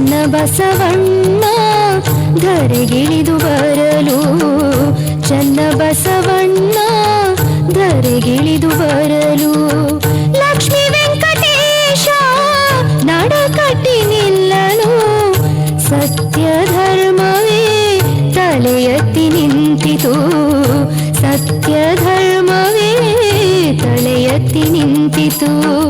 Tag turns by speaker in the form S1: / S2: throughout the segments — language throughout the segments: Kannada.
S1: ನನ್ನ ಬಸವಣ್ಣ, ಧರೆಗಿಳಿದು ಬರಲು. ಚನ್ನ ಬಸವಣ್ಣ, ಧರೆಗಿಳಿದು ಬರಲು. ಲಕ್ಷ್ಮೀ ವೆಂಕಟೇಶ ನಡ ಕಟ್ಟಿ ನಿಲ್ಲಲು. ಸತ್ಯ ಧರ್ಮವೇ ತಲೆಯತ್ತಿ ನಿಂತಿತು. ಸತ್ಯ ಧರ್ಮವೇ ತಲೆಯತ್ತಿ ನಿಂತಿತು.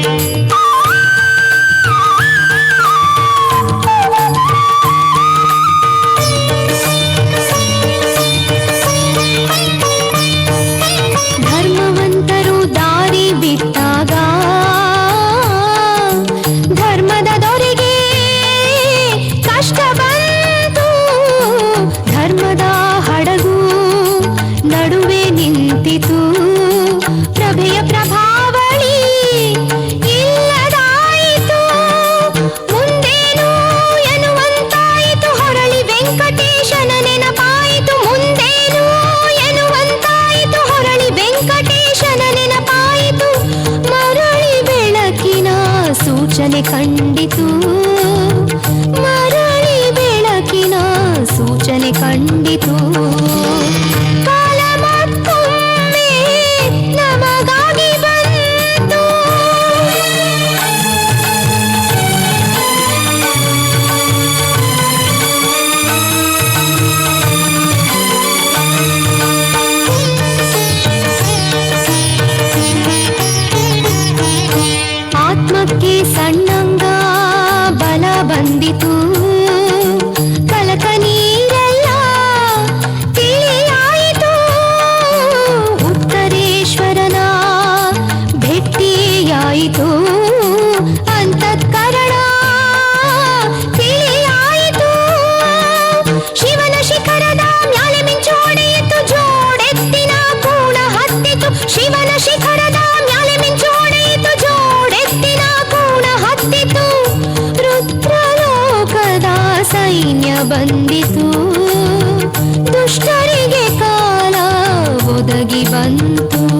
S1: Thank you. కండితో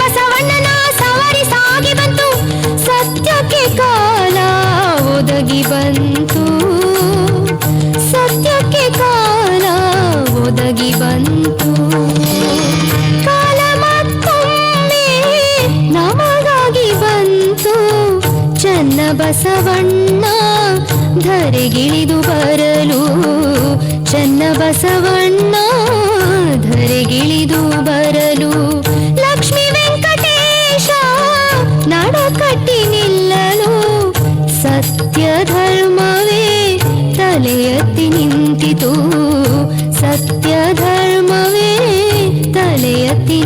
S1: pasado. सत्यधर्मवे तलयति